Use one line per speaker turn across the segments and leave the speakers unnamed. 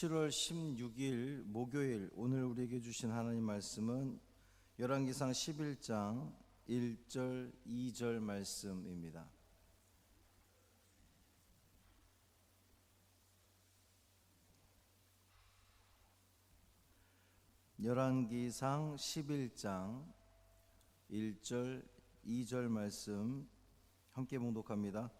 17월 16일 목요일 오늘 우리에게 주신 하나님 말씀은 열왕기상 11장 1절 2절 말씀입니다. 열왕기상 11장 1절 2절 말씀 함께 봉독합니다.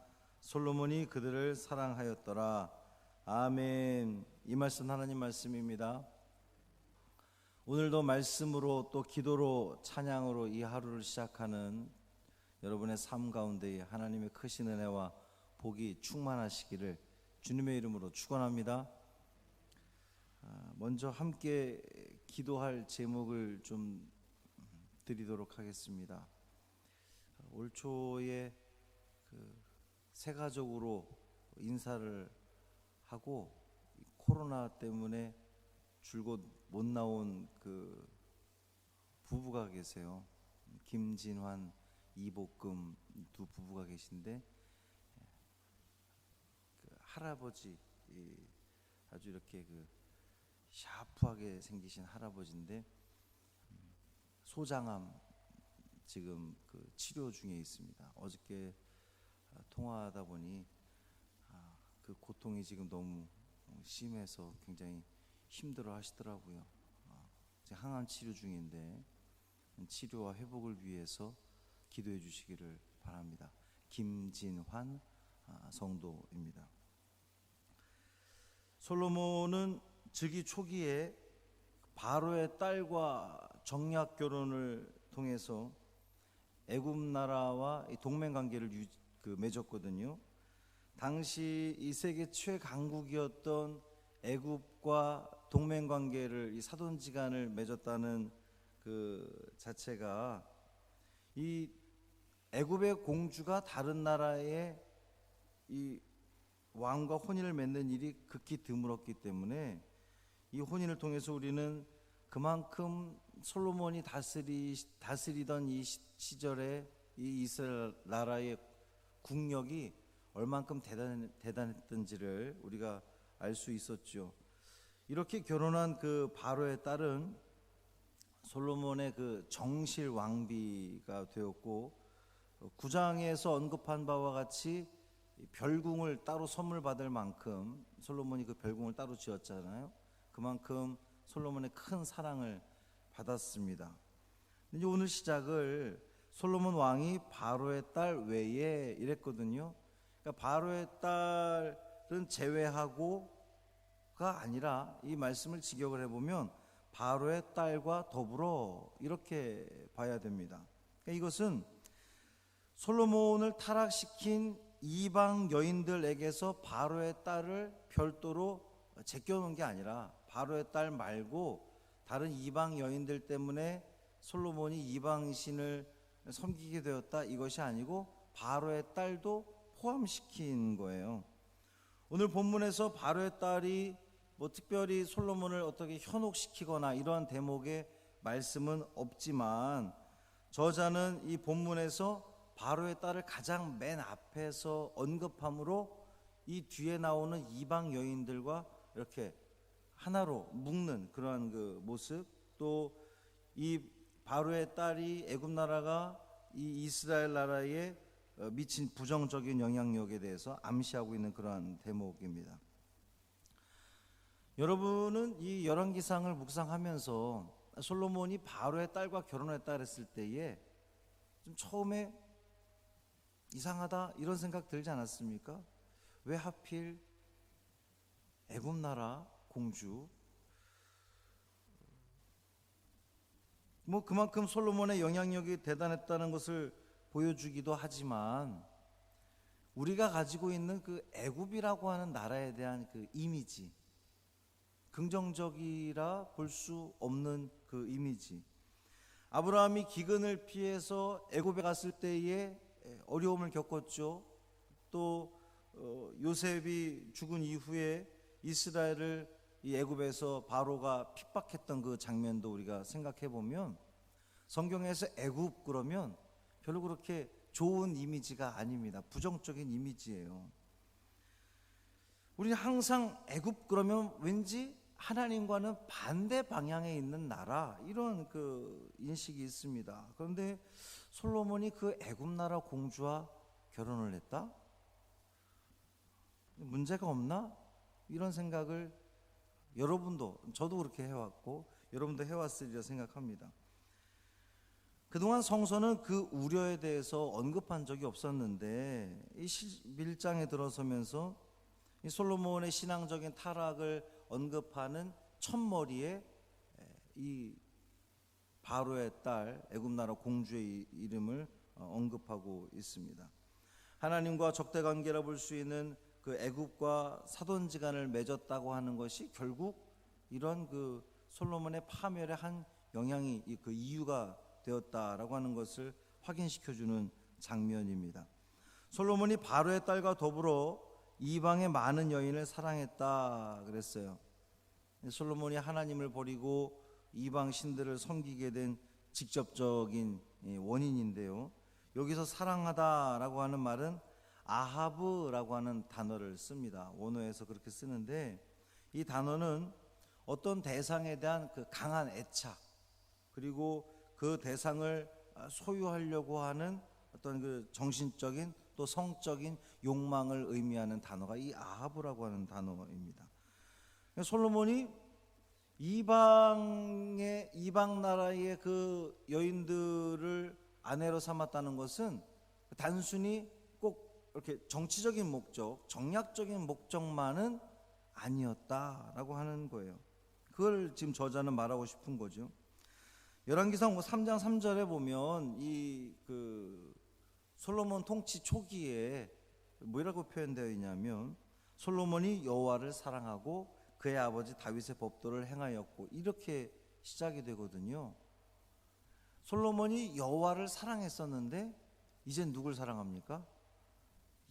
솔로몬이 그들을 사랑하였더라. 아멘. 이 말씀 하나님 말씀입니다. 오늘도 말씀으로 또 기도로 찬양으로 이 하루를 시작하는 여러분의 삶 가운데 하나님의 크신 은혜와 복이 충만하시기를 주님의 이름으로 축원합니다. 아, 먼저 함께 기도할 제목을 좀 드리도록 하겠습니다. 올 초에 그 세가족으로 인사를 하고 코로나 때문에 줄곧 못 나온 그 부부가 계세요. 김진환, 이복금 두 부부가 계신데 그 할아버지 아주 이렇게 그 샤프하게 생기신 할아버지인데 소장암 지금 그 치료 중에 있습니다. 어저께 통화하다 보니 아, 그 고통이 지금 너무 심해서 굉장히 힘들어 하시더라고요. 아, 항암 치료 중인데 치료와 회복을 위해서 기도해 주시기를 바랍니다. 김진환 아, 성도입니다. 솔로몬은 즉위 초기에 바로의 딸과 정략 결혼을 통해서 애굽 나라와 동맹 관계를 유, 그 맺었거든요. 당시 이 세계 최강국이었던 애굽과 동맹 관계를 이 사돈지간을 맺었다는 그 자체가 이 애굽의 공주가 다른 나라의 이 왕과 혼인을 맺는 일이 극히 드물었기 때문에 이 혼인을 통해서 우리는 그만큼 솔로몬이 다스리 다스리던 이 시절에 이 이스라엘 나라의 국력이 얼만큼 대단, 대단했던지를 우리가 알 수 있었죠. 이렇게 결혼한 그 바로의 딸은 솔로몬의 그 정실 왕비가 되었고 구장에서 언급한 바와 같이 별궁을 따로 선물 받을 만큼 솔로몬이 그 별궁을 따로 지었잖아요. 그만큼 솔로몬의 큰 사랑을 받았습니다. 이제 오늘 시작을 솔로몬 왕이 바로의 딸 외에 이랬거든요. 그러니까 바로의 딸은 제외하고가 아니라 이 말씀을 직역을 해보면 바로의 딸과 더불어 이렇게 봐야 됩니다. 그러니까 이것은 솔로몬을 타락시킨 이방 여인들에게서 바로의 딸을 별도로 제껴놓은 게 아니라 바로의 딸 말고 다른 이방 여인들 때문에 솔로몬이 이방 신을 섬기게 되었다 이것이 아니고 바로의 딸도 포함시킨 거예요. 오늘 본문에서 바로의 딸이 뭐 특별히 솔로몬을 어떻게 현혹시키거나 이러한 대목의 말씀은 없지만 저자는 이 본문에서 바로의 딸을 가장 맨 앞에서 언급함으로 이 뒤에 나오는 이방 여인들과 이렇게 하나로 묶는 그러한 그 모습 또이 바로의 딸이 애굽 나라가 이 이스라엘 나라에 어, 미친 부정적인 영향력에 대해서 암시하고 있는 그러한 대목입니다. 여러분은 이 열왕기상을 묵상하면서 솔로몬이 바로의 딸과 결혼했다 그랬을 때에 좀 처음에 이상하다 이런 생각 들지 않았습니까? 왜 하필 애굽 나라 공주 뭐 그만큼 솔로몬의 영향력이 대단했다는 것을 보여주기도 하지만 우리가 가지고 있는 그 애굽이라고 하는 나라에 대한 그 이미지 긍정적이라 볼 수 없는 그 이미지. 아브라함이 기근을 피해서 애굽에 갔을 때에 어려움을 겪었죠. 또 어, 요셉이 죽은 이후에 이스라엘을 이 애굽에서 바로가 핍박했던 그 장면도 우리가 생각해 보면 성경에서 애굽 그러면 별로 그렇게 좋은 이미지가 아닙니다. 부정적인 이미지예요. 우리는 항상 애굽 그러면 왠지 하나님과는 반대 방향에 있는 나라 이런 그 인식이 있습니다. 그런데 솔로몬이 그 애굽 나라 공주와 결혼을 했다? 문제가 없나? 이런 생각을 여러분도 저도 그렇게 해왔고 여러분도 해왔으리라 생각합니다. 그동안 성서는 그 우려에 대해서 언급한 적이 없었는데 이 11장에 들어서면서 이 솔로몬의 신앙적인 타락을 언급하는 첫머리에 이 바로의 딸 애굽 나라 공주의 이름을 어, 언급하고 있습니다. 하나님과 적대 관계라 볼 수 있는 그 애굽과 사돈지간을 맺었다고 하는 것이 결국 이런 그 솔로몬의 파멸의 한 영향이 그 이유가 되었다라고 하는 것을 확인시켜 주는 장면입니다. 솔로몬이 바로의 딸과 더불어 이방의 많은 여인을 사랑했다 그랬어요. 솔로몬이 하나님을 버리고 이방 신들을 섬기게 된 직접적인 원인인데요. 여기서 사랑하다라고 하는 말은 아하브라고 하는 단어를 씁니다. 원어에서 그렇게 쓰는데 이 단어는 어떤 대상에 대한 그 강한 애착 그리고 그 대상을 소유하려고 하는 어떤 그 정신적인 또 성적인 욕망을 의미하는 단어가 이 아하브라고 하는 단어입니다. 솔로몬이 이방의 이방 나라의 그 여인들을 아내로 삼았다는 것은 단순히 꼭 이렇게 정치적인 목적, 정략적인 목적만은 아니었다라고 하는 거예요. 그걸 지금 저자는 말하고 싶은 거죠. 열왕기상 3장 3절에 보면 이 그 솔로몬 통치 초기에 뭐라고 표현되어 있냐면 솔로몬이 여호와를 사랑하고 그의 아버지 다윗의 법도를 행하였고 이렇게 시작이 되거든요. 솔로몬이 여호와를 사랑했었는데 이제 누굴 사랑합니까?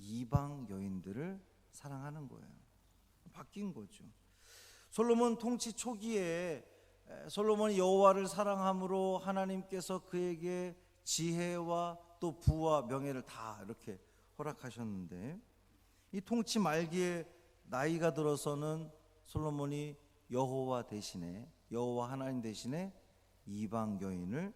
이방 여인들을 사랑하는 거예요. 바뀐 거죠. 솔로몬 통치 초기에 솔로몬이 여호와를 사랑함으로 하나님께서 그에게 지혜와 또 부와 명예를 다 이렇게 허락하셨는데 이 통치 말기에 나이가 들어서는 솔로몬이 여호와 대신에 여호와 하나님 대신에 이방 여인을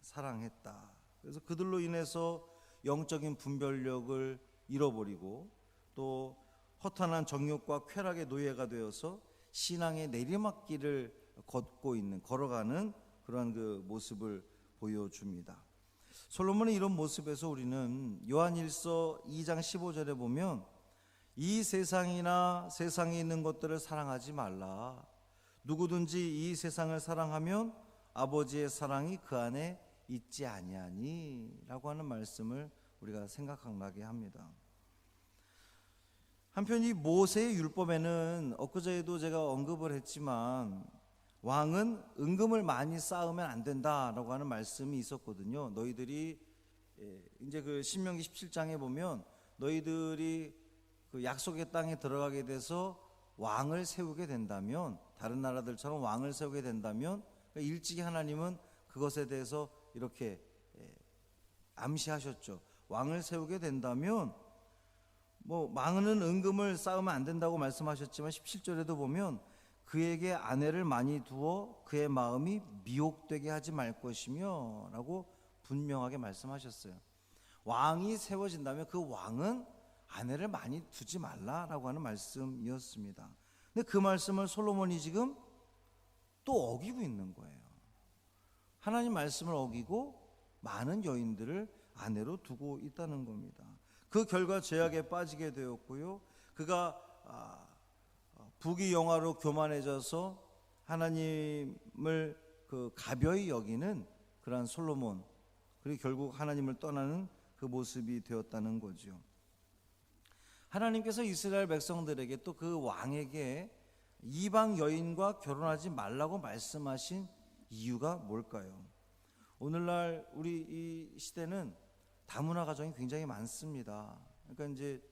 사랑했다. 그래서 그들로 인해서 영적인 분별력을 잃어버리고 또 허탄한 정욕과 쾌락의 노예가 되어서 신앙의 내리막길을 걷고 있는 걸어가는 그러한 그 모습을 보여줍니다. 솔로몬의 이런 모습에서 우리는 요한일서 2장 15절에 보면 이 세상이나 세상에 있는 것들을 사랑하지 말라. 누구든지 이 세상을 사랑하면 아버지의 사랑이 그 안에 있지 아니하니라고 하는 말씀을 우리가 생각하게 합니다. 한편 이 모세의 율법에는 엊그제에도 제가 언급을 했지만 왕은 은금을 많이 쌓으면 안 된다라고 하는 말씀이 있었거든요. 너희들이 예, 이제 그 신명기 17장에 보면 너희들이 그 약속의 땅에 들어가게 돼서 왕을 세우게 된다면 다른 나라들처럼 왕을 세우게 된다면 일찍이 하나님은 그것에 대해서 이렇게 예, 암시하셨죠. 왕을 세우게 된다면 뭐 많은 은금을 쌓으면 안 된다고 말씀하셨지만 17절에도 보면 그에게 아내를 많이 두어 그의 마음이 미혹되게 하지 말 것이며라고 분명하게 말씀하셨어요. 왕이 세워진다면 그 왕은 아내를 많이 두지 말라라고 하는 말씀이었습니다. 근데 그 말씀을 솔로몬이 지금 또 어기고 있는 거예요. 하나님 말씀을 어기고 많은 여인들을 아내로 두고 있다는 겁니다. 그 결과 죄악에 빠지게 되었고요. 그가 아, 부귀 영화로 교만해져서 하나님을 그 가벼이 여기는 그러한 솔로몬 그리고 결국 하나님을 떠나는 그 모습이 되었다는 거죠. 하나님께서 이스라엘 백성들에게 또 그 왕에게 이방 여인과 결혼하지 말라고 말씀하신 이유가 뭘까요? 오늘날 우리 이 시대는 다문화 가정이 굉장히 많습니다. 그러니까 이제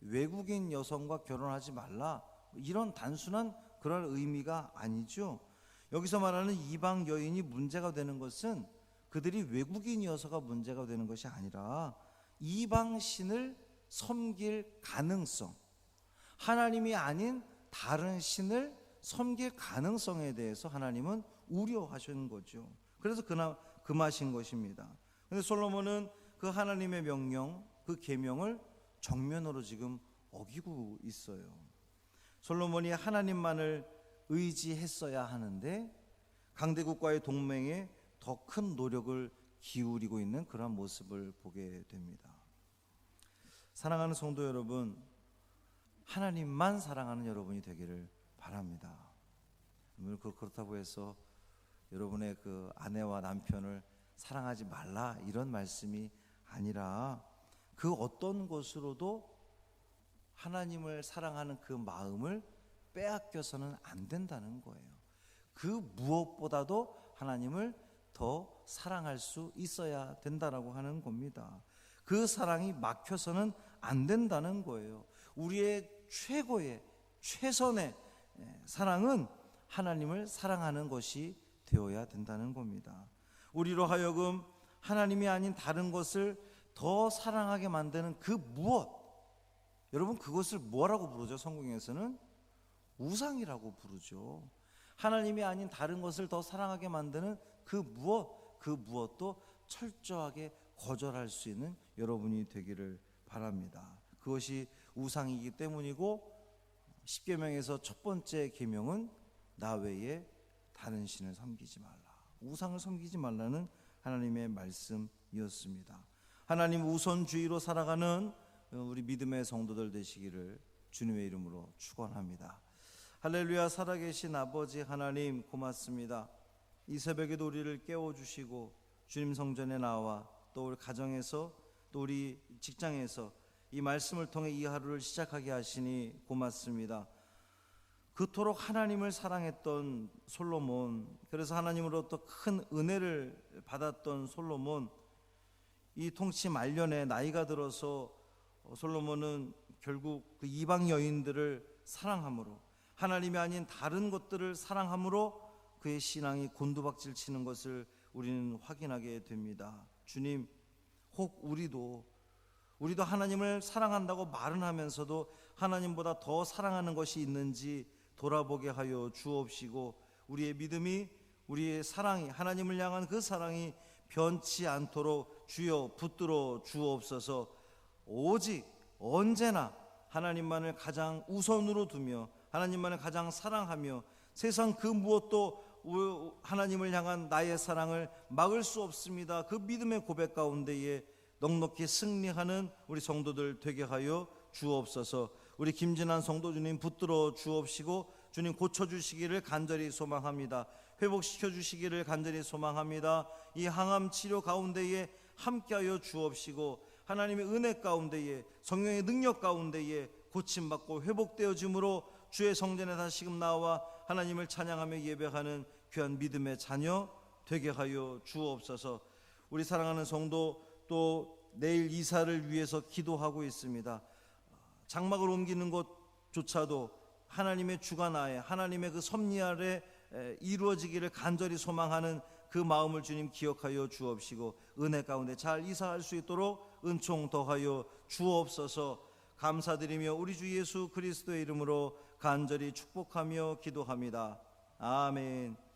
외국인 여성과 결혼하지 말라 이런 단순한 그런 의미가 아니죠. 여기서 말하는 이방 여인이 문제가 되는 것은 그들이 외국인이어서가 문제가 되는 것이 아니라 이방 신을 섬길 가능성, 하나님이 아닌 다른 신을 섬길 가능성에 대해서 하나님은 우려하시는 거죠. 그래서 그나 금하신 것입니다. 근데 솔로몬은 그 하나님의 명령, 그 계명을 정면으로 지금 어기고 있어요. 솔로몬이 하나님만을 의지했어야 하는데 강대국과의 동맹에 더 큰 노력을 기울이고 있는 그런 모습을 보게 됩니다. 사랑하는 성도 여러분, 하나님만 사랑하는 여러분이 되기를 바랍니다. 그렇다고 해서 여러분의 그 아내와 남편을 사랑하지 말라 이런 말씀이 아니라 그 어떤 것으로도 하나님을 사랑하는 그 마음을 빼앗겨서는 안 된다는 거예요. 그 무엇보다도 하나님을 더 사랑할 수 있어야 된다라고 하는 겁니다. 그 사랑이 막혀서는 안 된다는 거예요. 우리의 최고의 최선의 예, 사랑은 하나님을 사랑하는 것이 되어야 된다는 겁니다. 우리로 하여금 하나님이 아닌 다른 것을 더 사랑하게 만드는 그 무엇 여러분 그것을 뭐라고 부르죠? 성경에서는 우상이라고 부르죠. 하나님이 아닌 다른 것을 더 사랑하게 만드는 그 무엇 그 무엇도 철저하게 거절할 수 있는 여러분이 되기를 바랍니다. 그것이 우상이기 때문이고 십계명에서 첫 번째 계명은 나 외에 다른 신을 섬기지 말라. 우상을 섬기지 말라는 하나님의 말씀이었습니다. 하나님 우선주의로 살아가는 우리 믿음의 성도들 되시기를 주님의 이름으로 축원합니다. 할렐루야 살아계신 아버지 하나님 고맙습니다. 이 새벽에도 우리를 깨워 주시고 주님 성전에 나와 또 우리 가정에서 또 우리 직장에서 이 말씀을 통해 이 하루를 시작하게 하시니 고맙습니다. 그토록 하나님을 사랑했던 솔로몬, 그래서 하나님으로부터 큰 은혜를 받았던 솔로몬, 이 통치 말년에 나이가 들어서 솔로몬은 결국 그 이방 여인들을 사랑함으로 하나님이 아닌 다른 것들을 사랑함으로 그의 신앙이 곤두박질 치는 것을 우리는 확인하게 됩니다. 주님, 혹 우리도 우리도 하나님을 사랑한다고 말은 하면서도 하나님보다 더 사랑하는 것이 있는지 돌아보게 하여 주옵시고 우리의 믿음이 우리의 사랑이 하나님을 향한 그 사랑이 변치 않도록 주여 붙들어 주옵소서 오직 언제나 하나님만을 가장 우선으로 두며 하나님만을 가장 사랑하며 세상 그 무엇도 하나님을 향한 나의 사랑을 막을 수 없습니다. 그 믿음의 고백 가운데에 넉넉히 승리하는 우리 성도들 되게 하여 주옵소서. 우리 김진환 성도 주님 붙들어 주옵시고 주님 고쳐 주시기를 간절히 소망합니다. 회복시켜 주시기를 간절히 소망합니다. 이 항암 치료 가운데에 함께하여 주옵시고 하나님의 은혜 가운데에 성령의 능력 가운데에 고침 받고 회복되어짐으로 주의 성전에 다시금 나와 하나님을 찬양하며 예배하는 귀한 믿음의 자녀 되게 하여 주옵소서. 우리 사랑하는 성도 또 내일 이사를 위해서 기도하고 있습니다. 장막을 옮기는 것조차도 하나님의 주관 하에 하나님의 그 섭리 아래 이루어지기를 간절히 소망하는 그 마음을 주님 기억하여 주옵시고 은혜 가운데 잘 이사할 수 있도록 은총 더하여 주옵소서 감사드리며 우리 주 예수 그리스도의 이름으로 간절히 축복하며 기도합니다. 아멘.